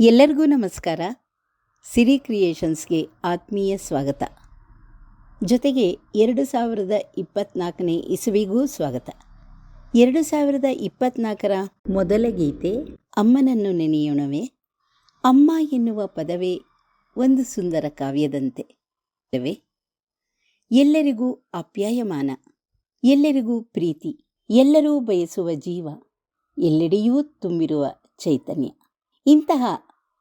ಎಲ್ಲರಿಗೂ ನಮಸ್ಕಾರ. ಸಿರಿ ಕ್ರಿಯೇಷನ್ಸ್ಗೆ ಆತ್ಮೀಯ ಸ್ವಾಗತ. ಜೊತೆಗೆ ಎರಡು ಸಾವಿರದ ಇಪ್ಪತ್ತ್ನಾಲ್ಕನೇ ಇಸವಿಗೂ ಸ್ವಾಗತ. ಎರಡು ಸಾವಿರದ ಇಪ್ಪತ್ನಾಲ್ಕರ ಮೊದಲ ಗೀತೆ, ಅಮ್ಮನನ್ನು ನೆನೆಯೋಣವೇ. ಅಮ್ಮ ಎನ್ನುವ ಪದವೇ ಒಂದು ಸುಂದರ ಕಾವ್ಯದಂತೆ. ಅಲ್ಲವೇ ಎಲ್ಲರಿಗೂ ಅಪ್ಯಾಯಮಾನ. ಎಲ್ಲರಿಗೂ ಪ್ರೀತಿ. ಎಲ್ಲರೂ ಬಯಸುವ ಜೀವ. ಎಲ್ಲೆಡೆಯೂ ತುಂಬಿರುವ ಚೈತನ್ಯ. ಇಂತಹ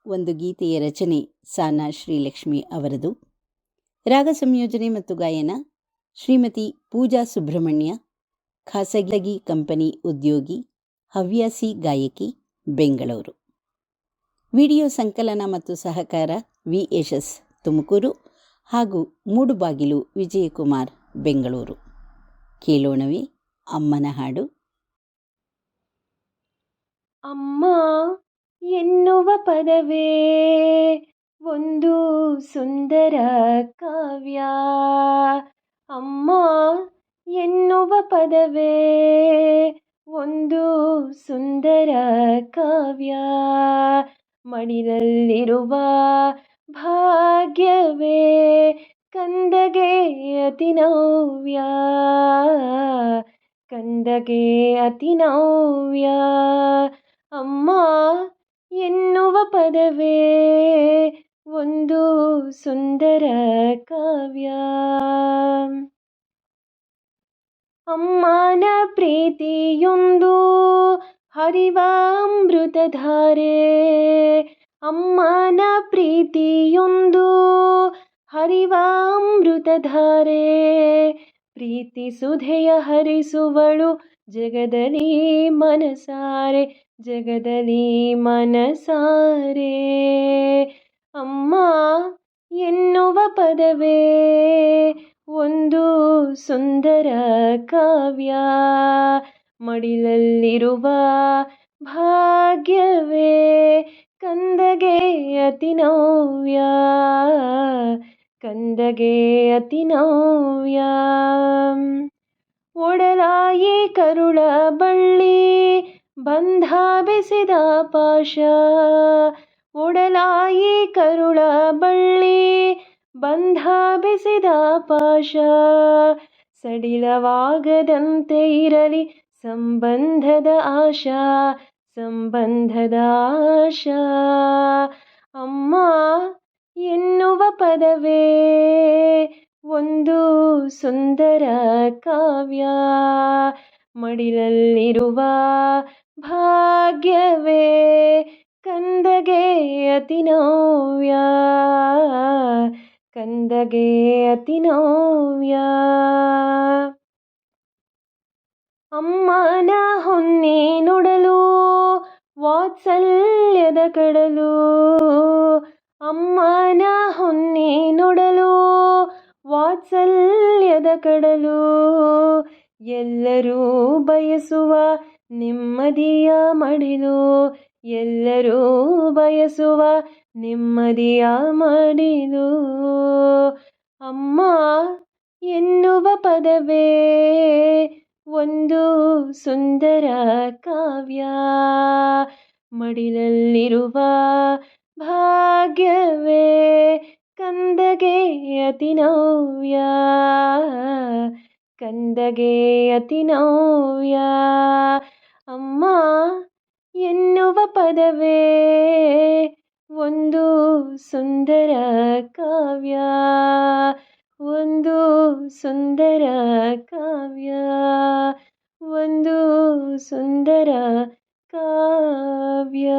ಒಂದು ಗೀತೆಯ ರಚನೆ ಸಾನಾ ಶ್ರೀಲಕ್ಷ್ಮಿ ಅವರದು. ರಾಗ ಸಂಯೋಜನೆ ಮತ್ತು ಗಾಯನ ಶ್ರೀಮತಿ ಪೂಜಾ ಸುಬ್ರಹ್ಮಣ್ಯ, ಖಾಸಗಿ ಕಂಪನಿ ಉದ್ಯೋಗಿ, ಹವ್ಯಾಸಿ ಗಾಯಕಿ, ಬೆಂಗಳೂರು. ವಿಡಿಯೋ ಸಂಕಲನ ಮತ್ತು ಸಹಕಾರ ವಿ ಯಶಸ್ ತುಮಕೂರು ಹಾಗೂ ಮೂಡುಬಾಗಿಲು ವಿಜಯಕುಮಾರ್, ಬೆಂಗಳೂರು. ಕೇಳೋಣವೇ ಅಮ್ಮನ ಹಾಡು. ಅಮ್ಮ ಎನ್ನುವ ಪದವೇ? ಒಂದು ಸುಂದರ ಕಾವ್ಯ. ಅಮ್ಮ, ಎನ್ನುವ ಪದವೇ? ಒಂದು ಸುಂದರ ಕಾವ್ಯ. ಮಡಿಲಲ್ಲಿರುವ ಭಾಗ್ಯವೇ ಕಂದಗೆ ಅತಿ ನೋವ್ಯ. ಕಂದಗೆ ಅತಿ ನೋವ್ಯ. ಅಮ್ಮ ಎನ್ನುವ ಪದವೇ ಒಂದು ಸುಂದರ ಕಾವ್ಯ. ಅಮ್ಮನ ಪ್ರೀತಿಯೊಂದು ಹರಿವ ಅಮೃತಧಾರೆ. ಅಮ್ಮನ ಪ್ರೀತಿಯೊಂದು ಹರಿವ ಅಮೃತಧಾರೆ. ಪ್ರೀತಿ ಸುಧೆಯ ಹರಿಸುವಳು ಜಗದಲ್ಲಿ ಮನಸಾರೆ. ಜಗದಲ್ಲಿ ಮನಸಾರೆ. ಅಮ್ಮ ಎನ್ನುವ ಪದವೇ? ಒಂದು ಸುಂದರ ಕಾವ್ಯ. ಮಡಿಲಲ್ಲಿರುವ ಭಾಗ್ಯವೇ ಕಂದಗೆ ಅತಿ ನವ್ಯ. ಕಂದಗೆ ಅತಿ ನವ್ಯ. ಒಡಲಾಯಿ ಕರುಳ ಬಳ್ಳಿ. ಬಂಧ ಬೆಸೆದ ಪಾಶ, ಒಡಲಾಯಿ ಕರುಳ ಬಳ್ಳಿ, ಬಂಧ ಬೆಸೆದ ಪಾಶ, ಸಡಿಲವಾಗದಂತೆ ಇರಲಿ ಸಂಬಂಧದ ಆಶಾ ಸಂಬಂಧದ ಆಶಾ. ಅಮ್ಮ, ಎನ್ನುವ ಪದವೇ ಒಂದು ಸುಂದರ ಕಾವ್ಯ, ಮಡಿಲಲ್ಲಿರುವ ಭಾಗ್ಯವೇ ಕಂದಗೆ ಅತಿ ನೋವ್ಯ. ಕಂದಗೆ ಅತಿ ನೋವ್ಯ. ಅಮ್ಮನ ಹೊನ್ನೆ ನುಡಲು, ವಾತ್ಸಲ್ಯದ ಕಡಲು. ಅಮ್ಮನ ಹೊನ್ನೆ ನುಡಲು, ವಾತ್ಸಲ್ಯದ ಕಡಲು. ಎಲ್ಲರೂ ಬಯಸುವ ನೆಮ್ಮದಿಯ ಮಡಿಲು ಎಲ್ಲರೂ ಬಯಸುವ ನೆಮ್ಮದಿಯ ಮಡಿಲು. ಅಮ್ಮ ಎನ್ನುವ ಪದವೇ ಒಂದು ಸುಂದರ ಕಾವ್ಯ. ಮಡಿಲಲ್ಲಿರುವ ಭಾಗ್ಯವೇ ಕಂದಗೆ ಅತಿ ನವ್ಯ. ಕಂದಗೆ ಅತಿ ನವ್ಯ. ಅಮ್ಮ ಎನ್ನುವ ಪದವೇ ಒಂದು ಸುಂದರ ಕಾವ್ಯ. ಒಂದು ಸುಂದರ ಕಾವ್ಯ. ಒಂದು ಸುಂದರ ಕಾವ್ಯ.